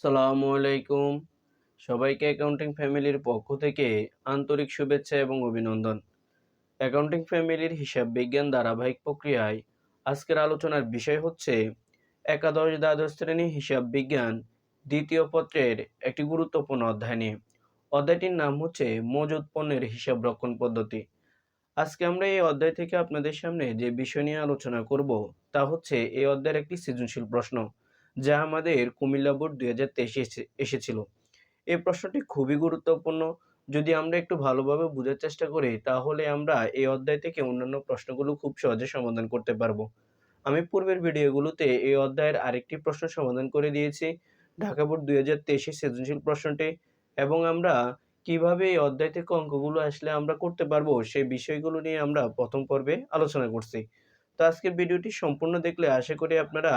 সালামু আলাইকুম। সবাইকে অ্যাকাউন্টিং ফ্যামিলির পক্ষ থেকে আন্তরিক শুভেচ্ছা এবং অভিনন্দন। অ্যাকাউন্টিং ফ্যামিলির হিসাব বিজ্ঞান ধারাবাহিক প্রক্রিয়ায় আজকের আলোচনার বিষয় হচ্ছে একাদশ দ্বাদশ শ্রেণি হিসাব বিজ্ঞান দ্বিতীয় পত্রের একটি গুরুত্বপূর্ণ অধ্যায় নিয়ে। অধ্যায়টির নাম হচ্ছে মজুদ পণ্যের হিসাব রক্ষণ পদ্ধতি। আজকে আমরা এই অধ্যায় থেকে আপনাদের সামনে যে বিষয় নিয়ে আলোচনা করব তা হচ্ছে এই অধ্যায়ের একটি সৃজনশীল প্রশ্ন। যা আমাদের কুমিল্লা বোর্ড দুই হাজার তেইশে এসেছিল। এই প্রশ্নটি খুবই গুরুত্বপূর্ণ। যদি আমরা একটু ভালোভাবে বোঝার চেষ্টা করি, তাহলে আমরা এই অধ্যায় থেকে অন্যান্য প্রশ্নগুলো খুব সহজে সমাধান করতে পারব। আমি পূর্বের ভিডিওগুলোতে এই অধ্যায়ের আরেকটি প্রশ্ন সমাধান করে দিয়েছি, ঢাকা বোর্ড দুই হাজার তেইশে সৃজনশীল প্রশ্নটি, এবং আমরা কীভাবে এই অধ্যায় থেকে অঙ্কগুলো আসলে আমরা করতে পারব, সেই বিষয়গুলো নিয়ে আমরা প্রথম পর্বে আলোচনা করছি। তো আজকের ভিডিওটি সম্পূর্ণ দেখলে আশা করি আপনারা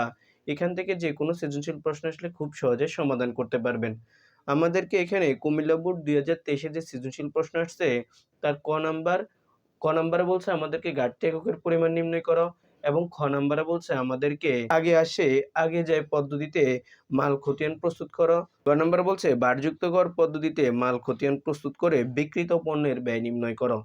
এখান থেকে যে কোনো সৃজনশীল প্রশ্ন আসলে খুব সহজে সমাধান করতে পারবেন। আমাদেরকে এখানে কুমিল্লা বোর্ড দুই হাজার তেইশে যে সৃজনশীল প্রশ্ন আসছে, তার ক নাম্বার, ক নাম্বারে বলছে আমাদেরকে ঘাটতি এককের পরিমাণ নির্ণয় করো এবং খ নাম্বারে বলছে আমাদেরকে আগে আসে, আগে যায় পদ্ধতিতে মাল খতিয়ান প্রস্তুত করো। গ নাম্বার বলছে বারযুক্ত কর পদ্ধতিতে মাল খতিয়ান প্রস্তুত করে বিকৃত পণ্যের ব্যয় নির্ণয় করো।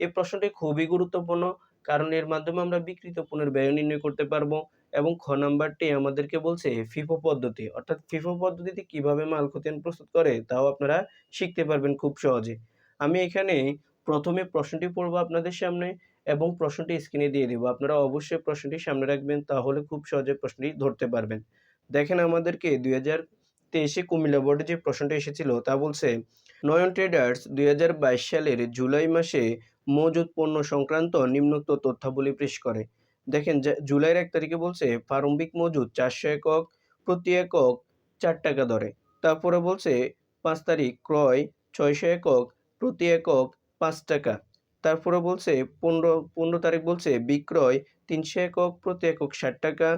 এই প্রশ্নটি খুবই গুরুত্বপূর্ণ। কারণ এর মাধ্যমে আমরা বিকৃত পণ্যের ব্যয় নির্ণয় করতে পারব এবং খ নাম্বারটি আমাদেরকে বলছে ফিফো পদ্ধতি। অর্থাৎ ফিফো পদ্ধতিতে কীভাবে মাল খতিয়ান প্রস্তুত করে তাও আপনারা শিখতে পারবেন খুব সহজে। আমি এখানে প্রথমে প্রশ্নটি পড়ব আপনাদের সামনে এবং প্রশ্নটি স্ক্রিনে দিয়ে দেবো। আপনারা অবশ্যই প্রশ্নটি সামনে রাখবেন, তাহলে খুব সহজে প্রশ্নটি ধরতে পারবেন। দেখেন আমাদেরকে দুই হাজার তেইশে কুমিল্লা বোর্ডে যে প্রশ্নটি এসেছিল, তা বলছে, নয়ন ট্রেডার্স দুই হাজার বাইশ সালের জুলাই মাসে মজুদ পণ্য সংক্রান্ত নিম্নোক্ত তথ্যাবলী পেশ করে। দেখেন জুলাইয়ের এক তারিখে বলছে, প্রারম্ভিক মজুদ চারশো একক, প্রতি একক চার টাকা দরে। তারপরে বলছে, পাঁচ তারিখ ক্রয় ছয়শো একক, প্রতি একক পাঁচ টাকা। তারপরে বলছে, পনেরো পনেরো তারিখ বলছে, বিক্রয় তিনশো একক, প্রতি একক ষাট টাকা।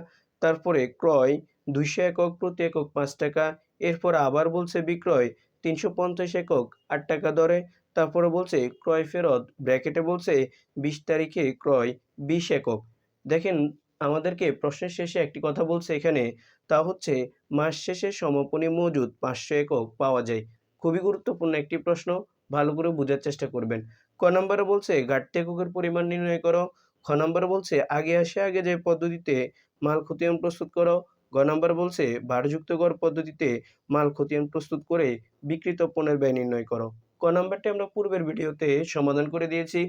তারপরে ক্রয় দুইশো একক, প্রতি একক পাঁচ টাকা। এরপর আবার বলছে, বিক্রয় তিনশো পঞ্চাশ একক, আট টাকা দরে। তারপরে বলছে, ক্রয় ফেরত। ব্র্যাকেটে বলছে, বিশ তারিখে ক্রয়, বিশ একক। দেখেন, আমাদেরকে প্রশ্নের শেষে একটি কথা বলছে এখানে, তা হচ্ছে, মাস শেষে সমাপনী মজুদ পাঁচশো একক পাওয়া যায়। খুবই গুরুত্বপূর্ণ একটি প্রশ্ন, ভালো করে বোঝার চেষ্টা করবেন। ক নম্বরে বলছে, ঘাটতি এককের পরিমাণ নির্ণয় করো। খ নম্বরে বলছে, আগে আসে, আগে যে পদ্ধতিতে মাল খতিয়ান প্রস্তুত করো। গ নম্বর বলছে, ভারযুক্ত কর পদ্ধতিতে মাল খতিয়ান প্রস্তুত করে বিকৃত পণ্যের ব্যয় নির্ণয় করো। ক নম্বরটি আমরা পূর্বের ভিডিওতে সমাধান করে দিয়েছি।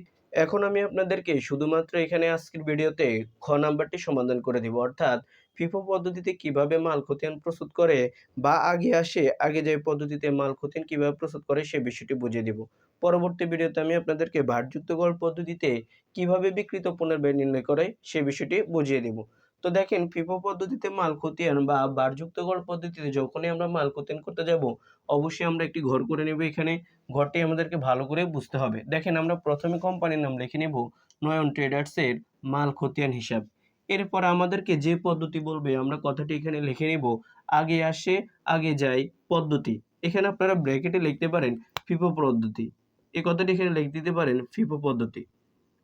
এখন আমি আপনাদেরকে শুধুমাত্র এখানে আজকের ভিডিওতে খ নাম্বারটি সমাধান করে দিব। অর্থাৎ ফিফো পদ্ধতিতে কীভাবে মাল খতিয়ান প্রস্তুত করে বা আগে আসে, আগে যে পদ্ধতিতে মাল খতিয়ান কীভাবে প্রস্তুত করে সে বিষয়টি বুঝিয়ে দিব। পরবর্তী ভিডিওতে আমি আপনাদেরকে ভারযুক্ত গড় পদ্ধতিতে কীভাবে বিকৃত পণ্যের নির্ণয় করে সে বিষয়টি বুঝিয়ে দিব। তো দেখেন ফিফো পদ্ধতিতে মাল খতিয়ান বা বারযুক্ত গড় পদ্ধতিতে যখনই আমরা মাল খতিয়ান করতে যাব, অবশ্যই আমরা একটি ঘর করে নেব এখানে। ঘরটি আমাদেরকে ভালো করে বুঝতে হবে। দেখেন, আমরা প্রথমে কোম্পানির নাম লিখে নেব নয়ন ট্রেডার্সের মাল খতিয়ান হিসাব। এরপর আমাদেরকে যে পদ্ধতি বলবে, আমরা কথাটি এখানে লিখে নেব, আগে আসে, আগে যায় পদ্ধতি। এখানে আপনারা ব্র্যাকেটে লিখতে পারেন ফিফো পদ্ধতি। এই কথাটি এখানে লিখে দিতে পারেন ফিফো পদ্ধতি।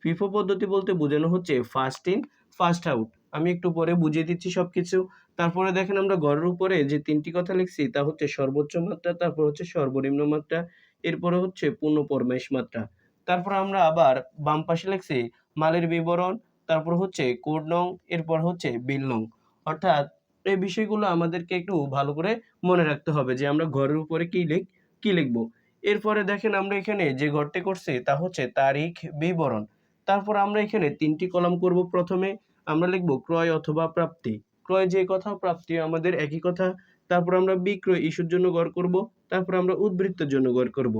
ফিফো পদ্ধতি বলতে বোঝানো হচ্ছে ফার্স্ট ইন ফার্স্ট আউট আমি একটু পরে বুঝিয়ে দিচ্ছি সব কিছু তারপরে দেখেন আমরা ঘরের উপরে যে তিনটি কথা লিখছি, তা হচ্ছে সর্বোচ্চ মাত্রা, তারপর হচ্ছে সর্বনিম্ন মাত্রা, এরপরে হচ্ছে পূর্ণ পরমাইশ মাত্রা। তারপর আমরা আবার বাম পাশে লিখছি মালের বিবরণ, তারপর হচ্ছে কোড নং, এরপর হচ্ছে বিল নং। অর্থাৎ এই বিষয়গুলো আমাদেরকে একটু ভালো করে মনে রাখতে হবে যে আমরা ঘরের উপরে কি লিখ, কি লিখব। এরপরে দেখেন আমরা এখানে যে ঘরটি করছি, তা হচ্ছে তারিখ বিবরণ। তারপর আমরা এখানে তিনটি কলাম করব প্রথমে। আমরা লিখব ক্রয় অথবা প্রাপ্তি। ক্রয় যে কথা, প্রাপ্তি আমাদের একই কথা। তারপর আমরা বিক্রয় ইস্যুর জন্য গড় করব, তারপর আমরা উদ্বৃত্তের জন্য গড় করব।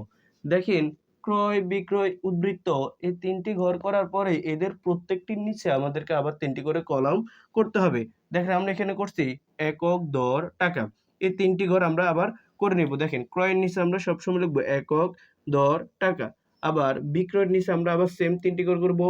দেখেন, ক্রয়, বিক্রয়, উদ্বৃত্ত এই তিনটি ঘর করার পরে এদের প্রত্যেকটির নিচে আমাদেরকে আবার তিনটি করে কলাম করতে হবে। দেখেন, আমরা এখানে করছি একক দর টাকা। এই তিনটি ঘর আমরা আবার করে নেব। দেখেন, ক্রয়ের নিচে আমরা সবসময় লিখব একক দর টাকা। আবার বিক্রয়ের নিচে আমরা আবার সেম তিনটি ঘর করব,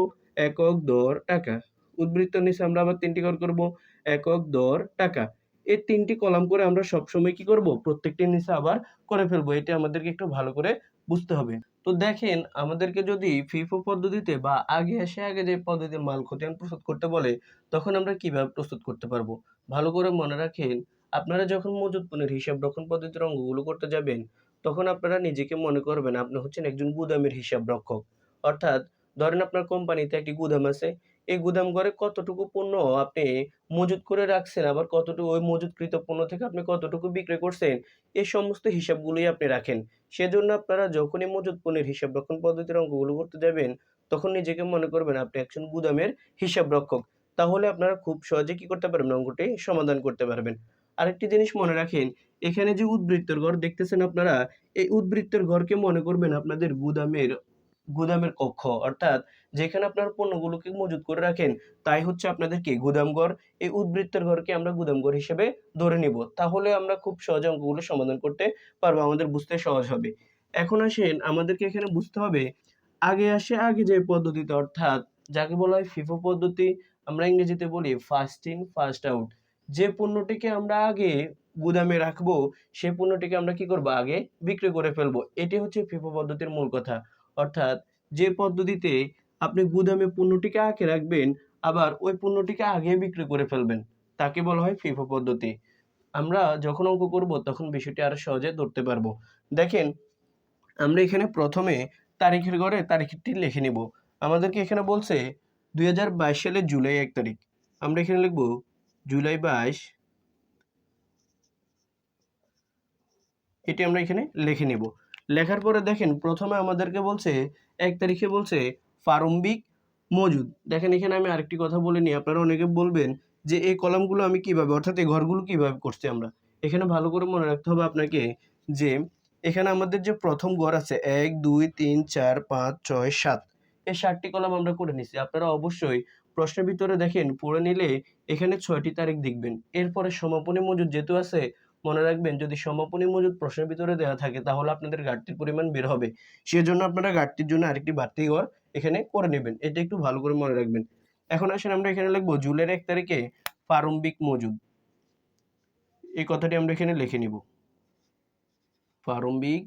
একক দর টাকা। উদ্বৃত্তর নিচে আমরা আবার তিনটি ঘর করব। একক দর টাকা। এই তিনটি কলাম করে আমরা সবসময় কি করব? প্রত্যেকটির নিচে আবার করে ফেলব। এটা আমাদেরকে একটু ভালো করে বুঝতে হবে। তো দেখেন, আমাদেরকে যদি ফিফো পদ্ধতিতে বা আগে এসে আগে যে পদ্ধতিতে মাল খতিয়ান প্রস্তুত করতে বলে, তখন আমরা কীভাবে প্রস্তুত করতে পারব? ভালো করে মনে রাখেন, আপনারা যখন মজুত পণ্যের হিসাব রক্ষণ পদ্ধতির অঙ্গগুলো করতে যাবেন, তখন আপনারা নিজেকে মনে করবেন, আপনি হচ্ছেন একজন গুদামের হিসাব রক্ষক। অর্থাৎ, ধরেন আপনার কোম্পানিতে একটি গুদাম আছে এই গুদাম ঘরে কতটুকু পণ্য আপনি মজুত করে রাখছেন? আবার কতটুকু ওই মজুতকৃত পণ্য থেকে আপনি কতটুকু বিক্রি করছেন? এই সমস্ত হিসাবগুলোই আপনি রাখেন। সেজন্য আপনারা যখনই মজুত পণ্যের হিসাব রক্ষণ পদ্ধতির অঙ্কগুলো করতে যাবেন, তখন নিজেকে মনে করবেন আপনি একজন গুদামের হিসাব রক্ষক। তাহলে আপনারা খুব সহজে কি করতে পারবেন? অঙ্কটি সমাধান করতে পারবেন। আরেকটি জিনিস মনে রাখেন, এখানে যে উদ্বৃত্তর ঘর দেখতেছেন আপনারা, এই উদ্বৃত্তর ঘরকে মনে করবেন আপনাদের গুদামের গুদামের কক্ষ। অর্থাৎ যেখানে আপনার পণ্যগুলোকে মজুত করে রাখেন, তাই হচ্ছে আপনাদের কি গুদামঘর, এই উদ্বৃত্তের ঘরকে আমরা গুদামঘর হিসেবে ধরে নিব। তাহলে আমরা খুব সহজে অঙ্কগুলো সমাধান করতে পারব, আমাদের বুঝতে সহজ হবে। এখন আসেন, আমাদেরকে এখানে বুঝতে হবে, আগে আসে আগে যে পদ্ধতিতে, অর্থাৎ যাকে বলা হয় ফিফো পদ্ধতি, আমরা ইংরেজিতে বলি ফার্স্ট ইন ফার্স্ট আউট যে পণ্যটিকে আমরা আগে গুদামে রাখব সেই পণ্যটিকে আমরা কি করব? আগে বিক্রি করে ফেলব। এটি হচ্ছে ফিফো পদ্ধতির মূল কথা। অর্থাৎ যে পদ্ধতিতে আপনি গুদামে পণ্যটিকে আগে রাখবেন, আবার ওই পণ্যটিকে আগে বিক্রি করে ফেলবেন। তাকে বলা হয় ফিফো পদ্ধতি। আমরা যখন অঙ্ক করব, তখন বিষয়টি আরও সহজে ধরতে পারব। দেখেন, আমরা এখানে প্রথমে তারিখের ঘরে তারিখটি লিখে নিব। আমাদেরকে এখানে বলছে দুই হাজার বাইশ সালের জুলাই এক তারিখ। আমরা এখানে লিখব জুলাই বাইশ। এটি আমরা এখানে লিখে নিব। লেখার পরে দেখেন প্রথমে আমাদেরকে বলছে, এক তারিখে বলছে প্রারম্ভিক মজুদ। দেখেন এখানে আমি আরেকটি কথা বলে নিই, আপনারা অনেকে বলবেন যে এই কলামগুলো আমি কীভাবে, অর্থাৎ এই ঘরগুলো কীভাবে করছি আমরা? এখানে ভালো করে মনে রাখতে হবে আপনাকে যে এখানে আমাদের যে প্রথম ঘর আছে, এক, দুই, তিন, চার, পাঁচ, ছয়, সাত, এই সাতটি কলাম আমরা করে নিছি। আপনারা অবশ্যই প্রশ্নের ভিতরে দেখেন, পড়ে নিলে এখানে ছয়টি তারিখ দেখবেন। এরপরে সমাপনী মজুদ যেহেতু আছে মনে রাখবেন, যদি সমাপনী মজুদ প্রশ্নের ভিতরে দেওয়া থাকে, তাহলে আপনাদের ঘাটতির পরিমাণ বের হবে। সেজন্য আপনারা ঘাটতির জন্য আরেকটি বাড়তি ঘর এখানে করে নেবেন। এটা একটু ভালো করে মনে রাখবেন। এখন আসেন আমরা এখানে লিখব জুনের এক তারিখে প্রারম্ভিক মজুদ। এই কথাটি আমরা এখানে লিখে নিব। প্রারম্ভিক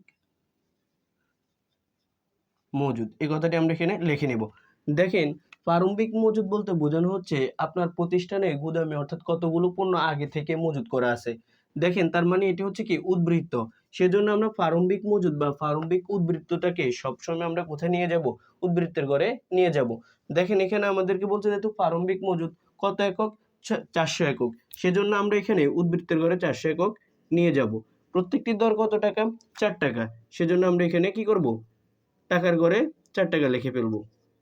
মজুদ, এই কথাটি আমরা এখানে লিখে নিব। দেখেন, প্রারম্ভিক মজুদ বলতে বোঝানো হচ্ছে আপনার প্রতিষ্ঠানে গুদামে অর্থাৎ কতগুলো পণ্য আগে থেকে মজুদ করা আছে। দেখেন, তার মানে এটি হচ্ছে কি উদ্বৃত্ত। সেজন্য আমরা প্রারম্ভিক মজুদ বা প্রারম্ভিক উদ্বৃত্তটাকে সবসময় আমরা কোথায় নিয়ে যাব? উদ্বৃত্তের ঘরে নিয়ে যাব। দেখেন, এখানে আমাদেরকে বলছে যেহেতু প্রারম্ভিক মজুদ কত একক? চারশো একক। সেজন্য আমরা এখানে উদ্বৃত্তের ঘরে চারশো একক নিয়ে যাব। প্রত্যেকটির দর কত টাকা? চার টাকা। সেজন্য আমরা এখানে কি করব? টাকার ঘরে চার টাকা লিখে ফেলব।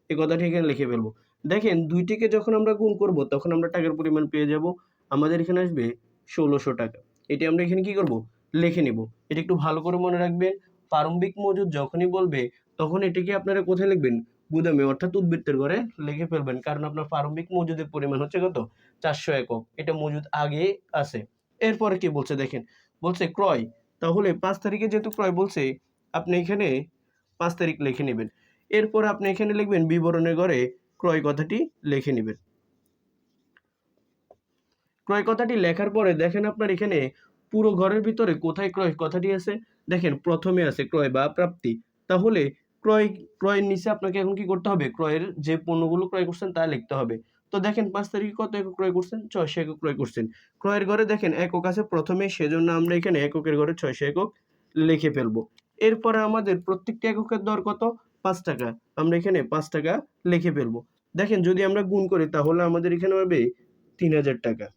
এই কথাটি এখানে লিখে ফেলব। দেখেন, দুইটিকে যখন আমরা গুণ করব, তখন আমরা টাকার পরিমাণ পেয়ে যাব। আমাদের এখানে আসবে ষোলোশো টাকা। এটি আমরা এখানে কি করব? লিখে নিব। এটা একটু ভালো করে মনে রাখবেন। প্রারম্ভিক মজুদ যখনই বলবে, তখন এটিকে আপনারা কোথায় লিখবেন? গুদামে, অর্থাৎ উদ্বৃত্তের ঘরে লিখে ফেলবেন। কারণ আপনার প্রারম্ভিক মজুদের পরিমাণ হচ্ছে কত? চারশো একক। এটা মজুদ আগে আছে। এরপরে কি বলছে দেখেন, বলছে ক্রয়। তাহলে পাঁচ তারিখে যেহেতু ক্রয় বলছে, আপনি এখানে পাঁচ তারিখ লিখে নেবেন। এরপর আপনি এখানে লিখবেন বিবরণের ঘরে ক্রয় কথাটি লিখে নেবেন। ক্রয় কথাটি লেখার পরে দেখেন আপনার এখানে পুরো ঘরের ভিতরে কোথায় ক্রয় কথাটি আছে? দেখেন প্রথমে আছে ক্রয় বা প্রাপ্তি। তাহলে ক্রয়, ক্রয়ের নিচে আপনাকে এখন কি করতে হবে? ক্রয়ের যে পণ্যগুলো ক্রয় করছেন তা লিখতে হবে। তো দেখেন পাঁচ তারিখে কত একক ক্রয় করছেন? ছয়শো একক ক্রয় করছেন। ক্রয়ের ঘরে দেখেন একক আছে প্রথমে, সেজন্য আমরা এখানে এককের ঘরে ছয়শো একক লিখে ফেলব। এরপরে আমাদের প্রত্যেকটি এককের দর কত? পাঁচ টাকা। আমরা এখানে পাঁচ টাকা লিখে ফেলব। দেখেন যদি আমরা গুণ করি তাহলে আমাদের এখানে হবে তিন হাজার টাকা।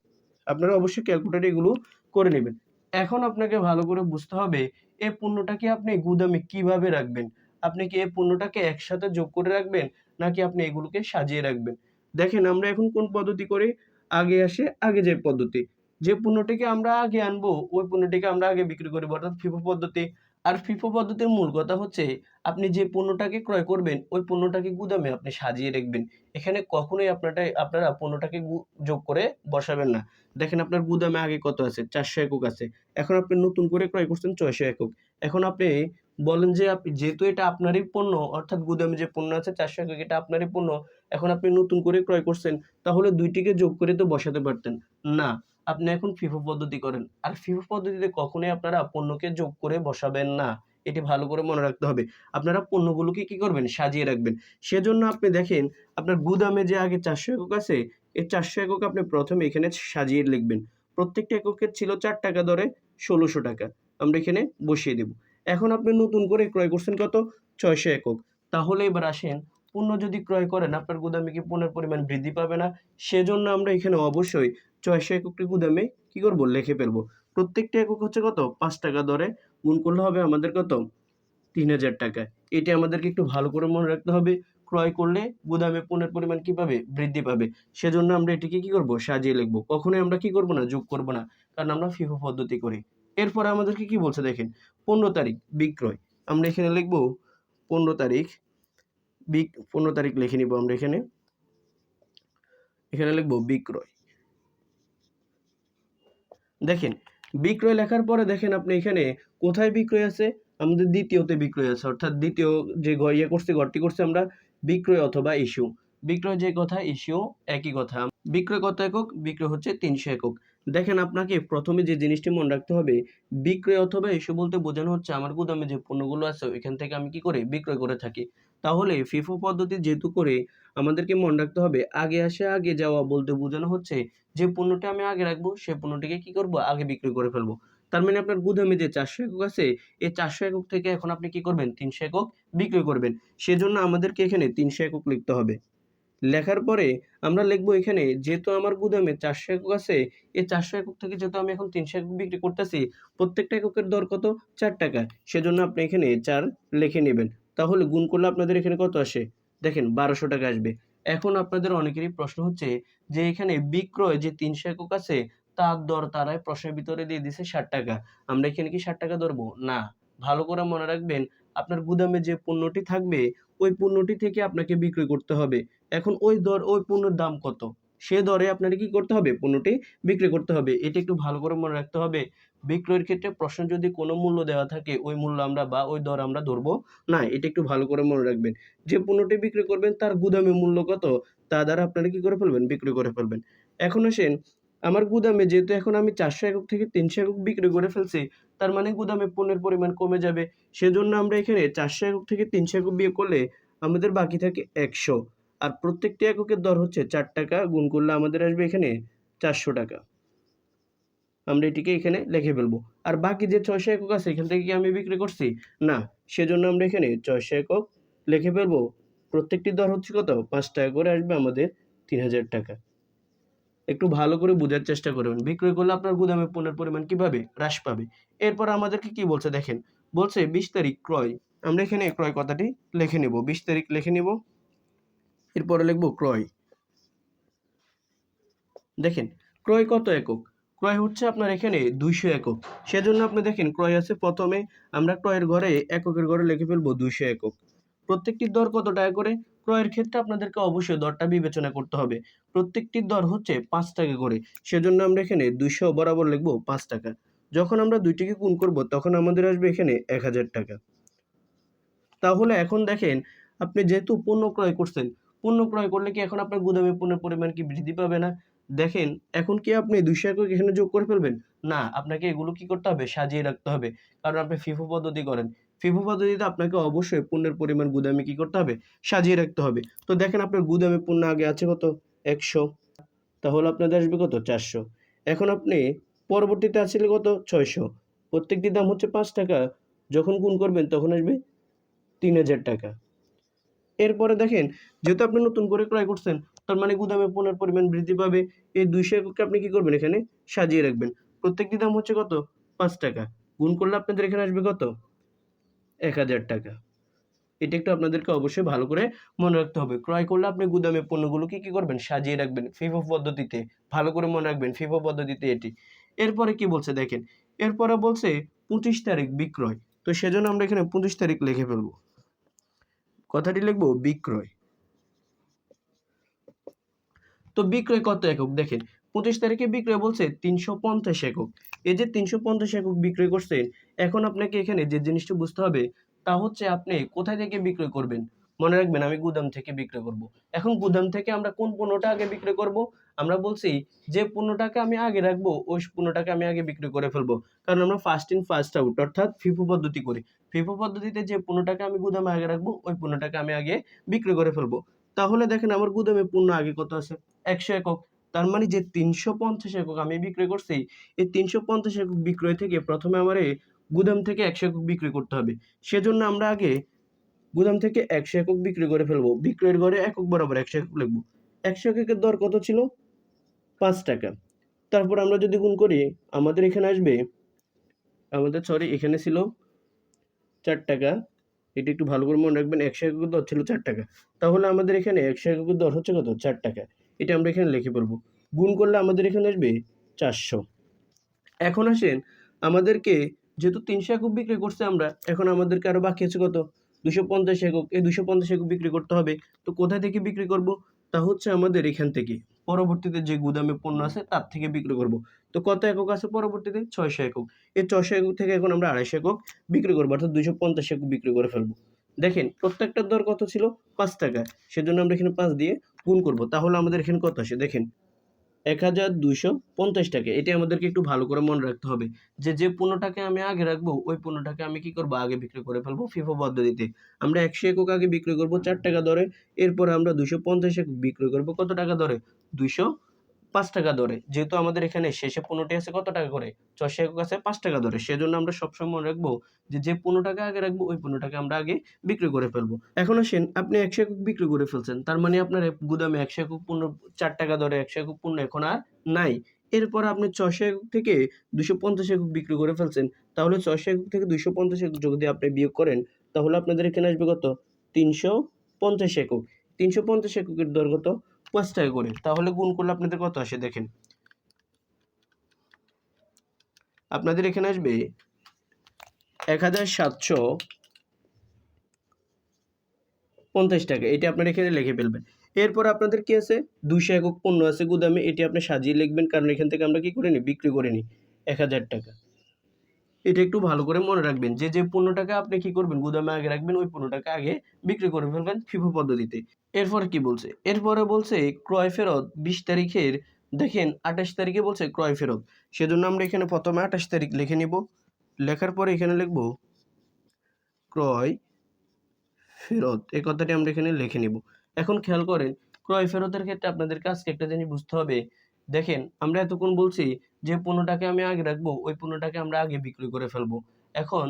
আপনারা অবশ্যই ক্যালকুলেটারে এগুলো করে নেবেন। এখন আপনাকে ভালো করে বুঝতে হবে এই পণ্যটাকে আপনি গুদামে কীভাবে রাখবেন? আপনি কি এই পণ্যটাকে একসাথে যোগ করে রাখবেন, নাকি আপনি এগুলোকে সাজিয়ে রাখবেন? দেখেন, আমরা এখন কোন পদ্ধতি করে আগে আসে, আগে যে পদ্ধতি। যে পণ্যটিকে আমরা আগে আনব, ওই পণ্যটিকে আমরা আগে বিক্রি করব অর্থাৎ ফিফো পদ্ধতি। আর ফিফো পদ্ধতির মূল কথা হচ্ছে, আপনি যে পণ্যটাকে ক্রয় করবেন, ওই পণ্যটাকে গুদামে আপনি সাজিয়ে রাখবেন। এখানে কখনোই আপনারটা আপনারা পণ্যটাকে যোগ করে বসাবেন না। দেখেন আপনার গুদামে আগে কত আছে? চারশো একক আছে। এখন আপনি নতুন করে ক্রয় করছেন ছয়শো একক। এখন আপনি বলেন যে আপনি, যেহেতু এটা আপনারই পণ্য, অর্থাৎ গুদামে যে পণ্য আছে চারশো একক, এটা আপনারই পণ্য, এখন আপনি নতুন করে ক্রয় করছেন, তাহলে দুইটিকে যোগ করে তো বসাতে পারতেন। না আপনি এখন ফিফো পদ্ধতি করেন। আর ফিফো পদ্ধতিতে কখনোই আপনারা পণ্যকে যোগ করে বসাবেন না। এটি ভালো করে মনে রাখতে হবে। আপনারা পণ্যগুলোকে কি করবেন? সাজিয়ে রাখবেন। সেজন্য আপনি দেখেন, আপনার গুদামে যে আগে চারশো একক আছে, এই চারশো একক আপনি প্রথমে এখানে সাজিয়ে লিখবেন। প্রত্যেকটা এককের ছিল চার টাকা দরে ষোলোশো টাকা। আমরা এখানে বসিয়ে দেব। এখন আপনি নতুন করে ক্রয় করছেন কত? ছয়শো একক। তাহলে এবার আসেন, পণ্য যদি ক্রয় করেন, আপনার গুদামে কি পণ্যের পরিমাণ বৃদ্ধি পাবে না? সেজন্য আমরা এখানে অবশ্যই ছয়শো এককটি গুদামে কি করব? লিখে ফেলব। প্রত্যেকটা একক হচ্ছে কত? পাঁচ টাকা দরে। গুণ করলে হবে আমাদের কত? তিন হাজার টাকা। এটা আমাদেরকে একটু ভালো করে মনে রাখতে হবে। ক্রয় করলে গুদামে পণ্যের পরিমাণ কি পাবে? বৃদ্ধি পাবে। সেজন্য আমরা এটিকে কি করব? সাজিয়ে লিখব। কখনোই আমরা কি করব না? যোগ করব না। কারণ আমরা ফিফো পদ্ধতি করি। এরপরে আমাদেরকে কি বলছে দেখেন? পনেরো তারিখ বিক্রয়। আমরা এখানে লিখব পনেরো তারিখ বিক পনেরো তারিখ লিখে নিব আমরা এখানে। এখানে লিখব বিক্রয়। দেখেন, বিক্রয় লেখার পরে দেখেন আপনি এখানে কোথায় বিক্রয় আছে? আমাদের দ্বিতীয়তে বিক্রয় আছে, অর্থাৎ দ্বিতীয় যে ইয়ে করছে, ঘরটি করছে আমরা বিক্রয় অথবা ইস্যু। বিক্রয় যে কথা, ইস্যু একই কথা। বিক্রয় কত একক? বিক্রয় হচ্ছে তিনশো একক। দেখেন আপনাকে প্রথমে যে জিনিসটি মনে রাখতে হবে, বিক্রয় অথবা ইস্যু বলতে বোঝানো হচ্ছে আমার গুদামে যে পণ্যগুলো আছে, ওইখান থেকে আমি কি করে? বিক্রয় করে থাকি। তাহলে ফিফো পদ্ধতি যেহেতু করে আমাদেরকে মনে রাখতে হবে, আগে আসে আগে যাওয়া বলতে বোঝানো হচ্ছে যে পণ্যটা আমি আগে রাখব, সে পণ্যটিকে কি করব? আগে বিক্রি করে ফেলব। তার মানে আপনার গুদামে যে চারশো একক আছে, এই চারশো একক থেকে এখন আপনি কি করবেন? তিনশো একক বিক্রি করবেন। সেজন্য আমাদেরকে এখানে তিনশো একক লিখতে হবে। লেখার পরে আমরা লিখব এখানে, যেহেতু আমার গুদামে চারশো একক আছে, এই চারশো একক থেকে যেহেতু আমি এখন তিনশো একক বিক্রি করতেছি, প্রত্যেকটা এককের দর কত? চার টাকা। সেজন্য আপনি এখানে চার লিখে নেবেন। তাহলে গুণ করলে আপনাদের এখানে কত আসে? দেখেন, বারোশো টাকা আসবে। এখন আপনাদের অনেকেরই প্রশ্ন হচ্ছে যে, এখানে বিক্রয় যে তিনশো একক আছে, তার দর তারাই প্রশ্নের ভিতরে দিয়ে দিছে ষাট টাকা। আমরা এখানে কি ষাট টাকা ধরবো? না। ভালো করে মনে রাখবেন, আপনার গুদামে যে পণ্যটি থাকবে, ওই পণ্যটি থেকে আপনাকে বিক্রি করতে হবে। এখন ওই দর, ওই পণ্যের দাম কত? সে দরে আপনাকে কি করতে হবে? পণ্যটি বিক্রি করতে হবে। এটা একটু ভালো করে মনে রাখতে হবে। বিক্রয়ের ক্ষেত্রে প্রশ্ন যদি কোনো মূল্য দেওয়া থাকে, ওই মূল্য আমরা বা ওই দর আমরা ধরবো। না, এটা একটু ভালো করে মনে রাখবেন। যে পণ্যটি বিক্রি করবেন, তার গুদামে মূল্য কত? তা দ্বারা আপনারা কি করে ফেলবেন? বিক্রি করে ফেলবেন। এখন আসেন, আমার গুদামে যেহেতু এখন আমি চারশো একক থেকে তিনশো একক বিক্রি করে ফেলছি, তার মানে গুদামে পণ্যের পরিমাণ কমে যাবে। সেজন্য আমরা এখানে চারশো একক থেকে তিনশো একক বিয়ে করলে আমাদের বাকি থাকে একশো। আর প্রত্যেকটি এককের দর হচ্ছে চার টাকা, গুণ করলে আমাদের আসবে এখানে চারশো টাকা। আমরা এটিকে এখানে লিখে ফেলব। আর বাকি যে ছয়শো একক আছে, এখান থেকে কি আমি বিক্রি করছি? না, সেজন্য আমরা এখানে ছয়শো একক লিখে ফেলব। প্রত্যেকটি দর হচ্ছে কত? পাঁচ টাকা করে আসবে আমাদের তিন হাজার টাকা। একটু ভালো করে বোঝার চেষ্টা করবেন বিক্রয় করলে আপনার গুদামে পণ্যের পরিমাণ কীভাবে? হ্রাস পাবে। এরপর আমাদেরকে কি বলছে দেখেন? বলছে বিশ তারিখ ক্রয়। আমরা এখানে ক্রয় কথাটি লিখে নেব। বিশ তারিখ লিখে নেব। এরপরে লিখব ক্রয়। দেখেন, ক্রয় কত একক? ক্রয় হচ্ছে আপনার এখানে দুইশো একক। সেজন্য আপনি দেখেন ক্রয় আছে প্রথমে আমরা ক্রয়ের ঘরে এককের ঘরে লিখে ফেলব দুইশো একক। প্রত্যেকটির দর কত টাকা করে? ক্রয়ের ক্ষেত্রে আপনাদেরকে অবশ্যই দরটা বিবেচনা করতে হবে। প্রত্যেকটির দর হচ্ছে পাঁচ টাকা করে। সেজন্য আমরা এখানে দুইশো বরাবর লিখব পাঁচ টাকা। যখন আমরা দুইটিকে গুণ করব, তখন আমাদের আসবে এখানে এক হাজার টাকা। তাহলে এখন দেখেন, আপনি যেহেতু পণ্য ক্রয় করছেন, পণ্য ক্রয় করলে কি এখন আপনার গুদামে পণ্যের পরিমাণ কি বৃদ্ধি পাবে না? দেখেন, এখন কি আপনি দুইশো একক এখানে যোগ করে ফেলবেন? না, আপনাকে এগুলো কি করতে হবে? সাজিয়ে রাখতে হবে। কারণ আপনি ফিফো পদ্ধতি করেন। ফিফো পদ্ধতিতে আপনাকে অবশ্যই পণ্যের পরিমাণ গুদামে কি করতে হবে? সাজিয়ে রাখতে হবে। তো দেখেন, আপনার গুদামে পণ্য আগে আছে কত? একশো। তাহলে আপনাদের আসবে কত? চারশো। এখন আপনি পরবর্তীতে আসলে কত? ছয়শো। প্রত্যেকটি দাম হচ্ছে পাঁচ টাকা। যখন গুণ করবেন, তখন আসবে তিন হাজার টাকা। এরপরে দেখেন, যেহেতু আপনি নতুন করে ক্রয় করছেন তার মানে গুদামে পণ্যের পরিমাণ বৃদ্ধি পাবে। এই দুইশো এককে আপনি কি করবেন এখানে? সাজিয়ে রাখবেন। প্রত্যেকটি দাম হচ্ছে কত? পাঁচ টাকা। গুণ করলে আপনাদের এখানে আসবে কত? এক হাজার টাকা। এটা একটু আপনাদেরকে অবশ্যই ভালো করে মনে রাখতে হবে। ক্রয় করলে আপনি গুদামে পণ্যগুলো কি করবেন? সাজিয়ে রাখবেন ফিফো পদ্ধতিতে। ভালো করে মনে রাখবেন ফিফো পদ্ধতিতে এটি। এরপরে কি বলছে দেখেন? এরপরে বলছে পঁচিশ তারিখ বিক্রয়। তো সেজন্য আমরা এখানে পঁচিশ তারিখ লিখে ফেলব। কথাটি লিখব বিক্রয়। তো বিক্রয় কত একক? দেখেন, পঁচিশ তারিখে বিক্রয় বলছে তিনশো পঞ্চাশ একক। এই যে তিনশো পঞ্চাশ একক বিক্রয় করছেন, এখন আপনাকে এখানে যে জিনিসটা বুঝতে হবে, তা হচ্ছে আপনি কোথায় থেকে বিক্রয় করবেন? মনে রাখবেন, আমি গুদাম থেকে বিক্রয় করব। এখন গুদাম থেকে আমরা কোন পণ্যটা আগে বিক্রয় করব? আমরা বলছি যে পণ্যটাকে আমি আগে রাখব, ওই পণ্যটাকে আমি আগে বিক্রি করে ফেলব। কারণ আমরা ফার্স্ট ইন ফার্স্ট আউট অর্থাৎ ফিফো পদ্ধতি করি। ফিফো পদ্ধতিতে যে পণ্যটাকে আমি গুদামে আগে রাখব, ওই পণ্যটাকে আমি আগে বিক্রি করে ফেলব। তাহলে দেখেন আমার গুদামে পণ্য আগে কত আছে? একশো একক। তার মানে যে তিনশো পঞ্চাশ একক আমি বিক্রয় করছি, এই তিনশো পঞ্চাশ একক বিক্রয় থেকে প্রথমে আমার গুদাম থেকে একশো একক বিক্রি করতে হবে। সেজন্য আমরা আগে গুদাম থেকে একশো একক বিক্রি করে ফেলব। বিক্রয়ের ঘরে একক বরাবর একশো একক লিখব। একশো এককের দর কত ছিল? পাঁচ টাকা। তারপর আমরা যদি গুণ করি, আমাদের এখানে আসবে, আমাদের সরি এখানে ছিল চার টাকা। এটা একটু ভালো করে মনে রাখবেন, একশো একক দর ছিল চার টাকা। তাহলে আমাদের এখানে একশো একক দর হচ্ছে কত? চার টাকা। এটা আমরা এখানে লিখে পড়ব। গুণ করলে আমাদের এখানে আসবে চারশো। এখন আসেন, আমাদেরকে যেহেতু তিনশো একক বিক্রি করছে আমরা, এখন আমাদেরকে আরও বাকি আছে কত? দুশো পঞ্চাশ একক। এই দুশো পঞ্চাশ একক বিক্রি করতে হবে। তো কোথায় থেকে বিক্রি করব? তা হচ্ছে আমাদের এখান থেকে। পরবর্তীতে যে গুদামে পণ্য আছে তার থেকে বিক্রি করব। তো কত একক আছে পরবর্তীতে? ছয়শো একক। এই ছয়শো একক থেকে এখন আমরা আড়াইশো একক বিক্রি করব অর্থাৎ দুশো পঞ্চাশ একক বিক্রি করে ফেলব। দেখেন প্রত্যেকটার দর কত ছিল? পাঁচ টাকা। সেজন্য আমরা এখানে পাঁচ দিয়ে গুণ করব। তাহলে আমাদের এখানে কত আসে? দেখেন এক হাজার দুশো পঞ্চাশ টাকা। এটা আমাদেরকে একটু ভালো করে মনে রাখতে হবে যে যে পণ্যটাকে আমি আগে রাখব ওই পণ্যটাকে আমি কি করব? আগে বিক্রি করে ফেলব ফিফো পদ্ধতিতে। আমরা একশো একক আগে বিক্রি করব চার টাকা দরে। এরপরে আমরা দুশো পঞ্চাশ একক বিক্রি করব কত টাকা দরে? দুশো পাঁচ টাকা দরে। যেহেতু আমাদের এখানে শেষে পণ্যটি আছে, কত টাকা করে? ছশো একক আছে, পাঁচ টাকা দরে। সেজন্য আমরা সবসময় মনে রাখব যে যে পনেরো টাকা আগে রাখব, ওই পণ্যটাকে আমরা আগে বিক্রি করে ফেলব। এখন আসেন, আপনি একশো একক বিক্রি করে ফেলছেন, তার মানে আপনার গুদামে একশো একক পণ্য চার টাকা দরে একশো একক পণ্য এখন আর নাই। এরপর আপনি ছশো একক থেকে দুশো পঞ্চাশ একক বিক্রি করে ফেলছেন, তাহলে ছশো একক থেকে দুশো পঞ্চাশ একক যদি আপনি বিয়োগ করেন, তাহলে আপনাদের এখানে আসবে কত? তিনশো পঞ্চাশ একক। তিনশো পঞ্চাশ এককের দর কত? পাঁচ টাকা করে। তাহলে গুণ করলে আপনাদের কত আসে দেখেন। আপনাদের এখানে আসবে এক হাজার সাতশো পঞ্চাশ টাকা। এটি আপনার এখানে লিখে ফেলবেন। এরপর আপনাদের কি আছে? দুশো একক পণ্য আছে গুদামে। এটি আপনি সাজিয়ে লিখবেন, কারণ এখান থেকে আমরা কি করে নিই? বিক্রি করে নিই। এক হাজার টাকা। এটা একটু ভালো করে মনে রাখবেন। যে যে পণ্যটাকে আপনি কি করবেন, গুদামে আগে রাখবেন, ওই পণ্যটাকে আগে বিক্রি করে ফেলবেন ফিফো পদ্ধতিতে। এরপর কি বলছে? এরপরে বলছে, ক্রয় ফেরত বিশ তারিখের, দেখেন আঠাশ তারিখে বলছে ক্রয় ফেরত। সেজন্য আমরা এখানে প্রথমে আঠাশ তারিখ লিখে নিব। লেখার পরে এখানে লিখব, ক্রয় ফেরত। এই কথাটি আমরা এখানে লিখে নিব। এখন খেয়াল করেন, ক্রয় ফেরতের ক্ষেত্রে আপনাদের কাছে একটা জিনিস বুঝতে হবে। দেখেন, আমরা এতক্ষণ বলছি যে পণ্যটাকে আমি আগে রাখব, ওই পণ্যটাকে আমরা আগে বিক্রি করে ফেলব। এখন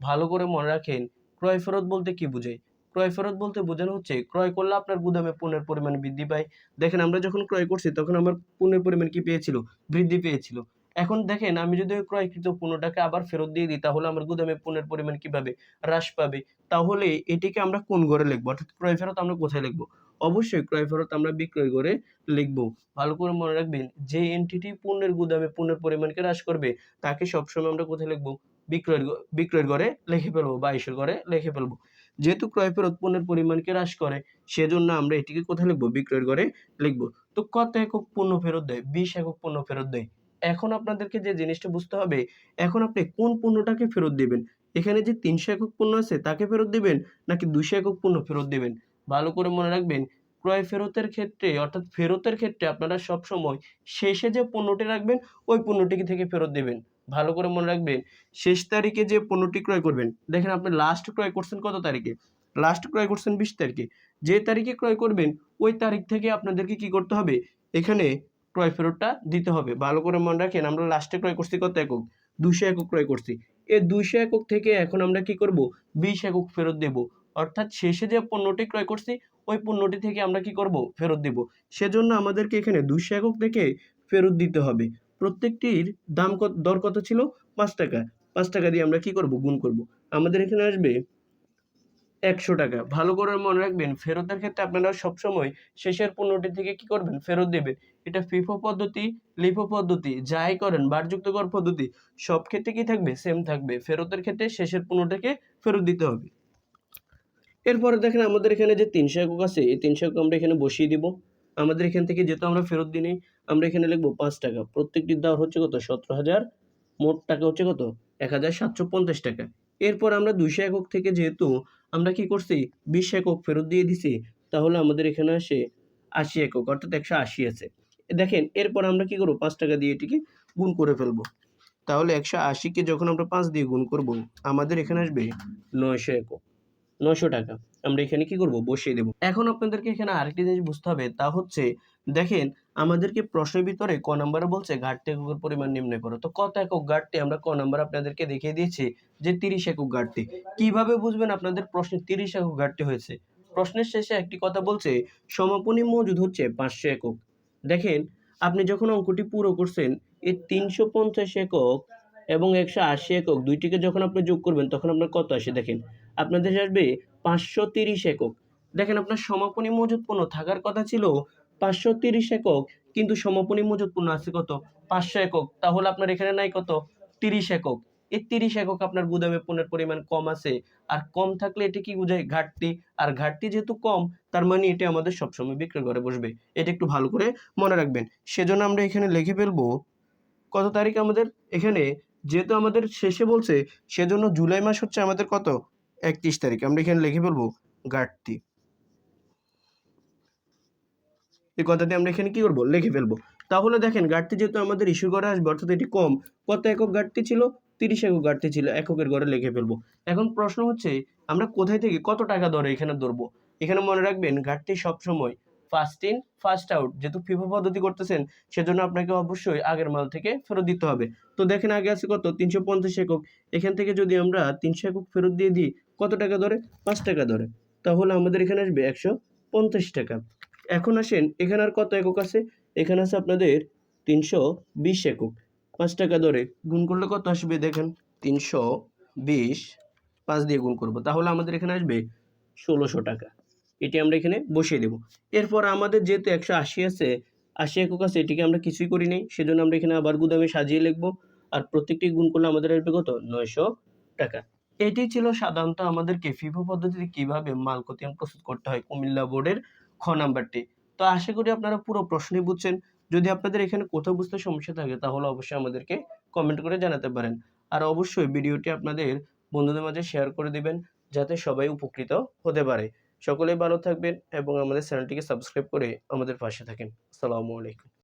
ভালো করে মনে রাখেন, ক্রয় ফেরত বলতে কি বোঝায়? ক্রয় ফেরত বলতে বোঝানো হচ্ছে, ক্রয় করলে আপনার গুদামে পণ্যের পরিমাণ বৃদ্ধি পায়। দেখেন, আমরা যখন ক্রয় করছি, তখন আমার পণ্যের পরিমাণ কি পেয়েছিল? বৃদ্ধি পেয়েছিল। এখন দেখেন, আমি যদি ক্রয়কৃত পণ্যটাকে আবার ফেরত দিয়ে দিই, তাহলে আমার গুদামে পণ্যের পরিমাণ কীভাবে হ্রাস পাবে? তাহলে এটিকে আমরা কোন ঘরে লিখব? অর্থাৎ ক্রয় ফেরত আমরা কোথায় লিখব? অবশ্যই ক্রয় ফেরত আমরা বিক্রয় করে লিখব। ভালো করে মনে রাখবেন, যে এনটিটি পণ্যের গুদামে পণ্যের পরিমাণকে হ্রাস করবে, তাকে সবসময় আমরা কোথায় লিখব? বিক্রয়ের বিক্রয়ের ঘরে লিখে ফেলব বা ইসের ঘরে লিখে ফেলব। যেহেতু ক্রয় ফেরত পণ্যের পরিমাণকে হ্রাস করে, সেজন্য আমরা এটিকে কোথায় লিখব? বিক্রয়ের ঘরে লিখব। তো কত একক পণ্য ফেরত দেয়? বিশ একক পণ্য ফেরত দেয়। এখন আপনাদেরকে যে জিনিসটা বুঝতে হবে, এখন আপনি কোন পণ্যটাকে ফেরত দেবেন? এখানে যে তিনশো একক পণ্য আছে, তাকে ফেরত দেবেন নাকি দুশো একক পণ্য ফেরত দেবেন? ভালো করে মনে রাখবেন, ক্রয় ফেরতের ক্ষেত্রে, অর্থাৎ ফেরতের ক্ষেত্রে আপনারা সবসময় শেষে যে পণ্যটি রাখবেন, ওই পণ্যটি থেকে ফেরত দেবেন। ভালো করে মনে রাখবেন, শেষ তারিখে যে পণ্যটি ক্রয় করবেন, দেখেন আপনি লাস্ট ক্রয় করছেন কত তারিখে? লাস্ট ক্রয় করছেন বিশ তারিখে। যে তারিখে ক্রয় করবেন, ওই তারিখ থেকে আপনাদেরকে কি করতে হবে? এখানে ক্রয় ফেরতটা দিতে হবে। ভালো করে মনে রাখেন, আমরা লাস্টে ক্রয় করছি কত একক? দুশো একক ক্রয় করছি। এই দুশো একক থেকে এখন আমরা কি করব? বিশ একক ফেরত দেব। অর্থাৎ শেষে যে পণ্যটি ক্রয় করছি, ওই পণ্যটি থেকে আমরা কি করব? ফেরত দিব। সেজন্য আমাদেরকে এখানে দুশো একক থেকে ফেরত দিতে হবে। প্রত্যেকটির দাম কত, দর কত ছিল? পাঁচ টাকা। পাঁচ টাকা দিয়ে আমরা কি করব? গুণ করব। আমাদের এখানে আসবে একশো টাকা। ভালো করে মনে রাখবেন, ফেরতের ক্ষেত্রে আপনারা সবসময় শেষের পণ্যটি থেকে কি করবেন? ফেরত দেবে এটা ফিফো পদ্ধতি, লিফো পদ্ধতি, যাই করেন, বারযুক্ত কর পদ্ধতি, সব ক্ষেত্রে কি থাকবে? সেম থাকবে। ফেরতের ক্ষেত্রে শেষের পণ্যটাকে ফেরত দিতে হবে। এরপরে দেখেন আমাদের এখানে যে তিনশো একক আছে, এই তিনশো একক আমরা এখানে বসিয়ে দিব। আমাদের এখান থেকে যেহেতু আমরা ফেরত দিই আমরা এখানে লিখব পাঁচ টাকা। প্রত্যেকটির দেওয়া হচ্ছে কত? সতেরো হাজার। মোট টাকা হচ্ছে কত? এক হাজার সাতশো পঞ্চাশ টাকা। এরপর আমরা দুইশো একক থেকে যেহেতু আমরা কি করছি? বিশ একক ফেরত দিয়ে দিছি, তাহলে আমাদের এখানে আসে আশি একক, অর্থাৎ একশো আশি আছে। দেখেন, এরপর আমরা কি করব? পাঁচ টাকা দিয়ে এটিকে গুণ করে ফেলব। তাহলে একশো আশিকে যখন আমরা পাঁচ দিয়ে গুণ করব, আমাদের এখানে আসবে নয়শো একক নশো টাকা। আমরা এখানে কি করব? বসিয়ে দেব। এখন আপনাদেরকে এখানে আরেকটি জিনিস বুঝতে হবে, তা হচ্ছে, দেখেন, আমাদেরকে প্রশ্নের ভিতরে ক নম্বরে বলছে ঘাটতি এককের পরিমাণ নির্ণয় করো। তো কত একক ঘাটতি? আমরা ক নম্বর আপনাদেরকে দেখিয়ে দিয়েছি যে তিরিশ একক ঘাটতি। কীভাবে বুঝবেন আপনাদের প্রশ্নে তিরিশ একক ঘাটতি হয়েছে? প্রশ্নের শেষে একটি কথা বলছে সমাপনী মজুদ হচ্ছে পাঁচশো একক। দেখেন, আপনি যখন অঙ্কটি পুরো করছেন, এই তিনশো পঞ্চাশ একক এবং একশো আশি একক দুইটিকে যখন আপনি যোগ করবেন, তখন আপনার কত আসে? দেখেন আপনাদের আসবে পাঁচশো তিরিশ একক। দেখেন আপনার সমাপনী মজুদ পণ্য থাকার কথা ছিল পাঁচশো তিরিশ একক, কিন্তু সমাপনী মজুদ পণ্য আছে কত? পাঁচশো একক। তাহলে আপনার এখানে নাই কত? তিরিশ একক। এই তিরিশ একক আপনার গুদামে পণ্যের পরিমাণ কম আছে। আর কম থাকলে এটি কি বোঝায়? ঘাটতি। আর ঘাটতি যেহেতু কম, তার মানে এটি আমাদের সবসময় বিক্রি করে বসবে। এটা একটু ভালো করে মনে রাখবেন। সেজন্য আমরা এখানে লিখে ফেলব, কত তারিখ আমাদের? এখানে যেহেতু আমাদের শেষে বলছে, সেজন্য জুলাই মাস হচ্ছে আমাদের কত? একত্রিশ তারিখ। আমরা এখানে লিখে ফেলব ঘাটতি। এই কথাটি আমরা এখানে কি করব? লিখে ফেলব। তাহলে দেখেন, ঘাটতি যেহেতু আমাদের ইস্যু করে আসবে, অর্থাৎ এটি কম, কত একক ঘাটতি ছিল? তিরিশ একক ঘাটতি ছিল, এককের ঘরে লিখে ফেলব। এখন প্রশ্ন হচ্ছে, আমরা কোথায় থেকে কত টাকা দরে এখানে ধরবো? এখানে মনে রাখবেন, ঘাটতি সবসময় ফার্স্ট ইন ফার্স্ট আউট যেহেতু ফিফো পদ্ধতি করতেছেন, সেজন্য আপনাকে অবশ্যই আগের মাল থেকে ফেরত দিতে হবে। তো দেখেন, আগে আছে কত? তিনশো পঞ্চাশ একক। এখান থেকে যদি আমরা তিনশো একক ফেরত দিয়ে দিই কত টাকা ধরে? পাঁচ টাকা ধরে। তাহলে আমাদের এখানে আসবে একশো পঞ্চাশ টাকা। এখন আসেন, এখানে আর কত একক আছে? এখানে আছে আপনাদের তিনশো বিশ একক। পাঁচ টাকা ধরে। গুণ করলে কত আসবে দেখেন? তিনশো বিশ। পাঁচ দিয়ে গুণ করব। তাহলে আমাদের এখানে আসবে ষোলোশো টাকা। এটি আমরা এখানে বসিয়ে দেব। এরপর আমাদের যেহেতু একশো আশি আছে, আশি একক আছে, এটিকে আমরা কিছুই করি নাই। সেজন্য আমরা এখানে আবার গুদামে সাজিয়ে লিখব। আর প্রত্যেকটি গুণ করলে আমাদের আসবে কত? নয়শো টাকা। এটি ছিল সাধারণত আমাদেরকে ফিফো পদ্ধতিতে কীভাবে মাল প্রস্তুত করতে হয় কুমিল্লা বোর্ডের খ নাম্বারটি। তো আশা করি আপনারা পুরো প্রশ্নই বুঝছেন। যদি আপনাদের এখানে কোথাও বুঝতে সমস্যা থাকে, তাহলে অবশ্যই আমাদেরকে কমেন্ট করে জানাতে পারেন। আর অবশ্যই ভিডিওটি আপনাদের বন্ধুদের মাঝে শেয়ার করে দিবেন, যাতে সবাই উপকৃত হতে পারে। সকলেই ভালো থাকবেন এবং আমাদের চ্যানেলটিকে সাবস্ক্রাইব করে আমাদের পাশে থাকেন। আসসালামু আলাইকুম।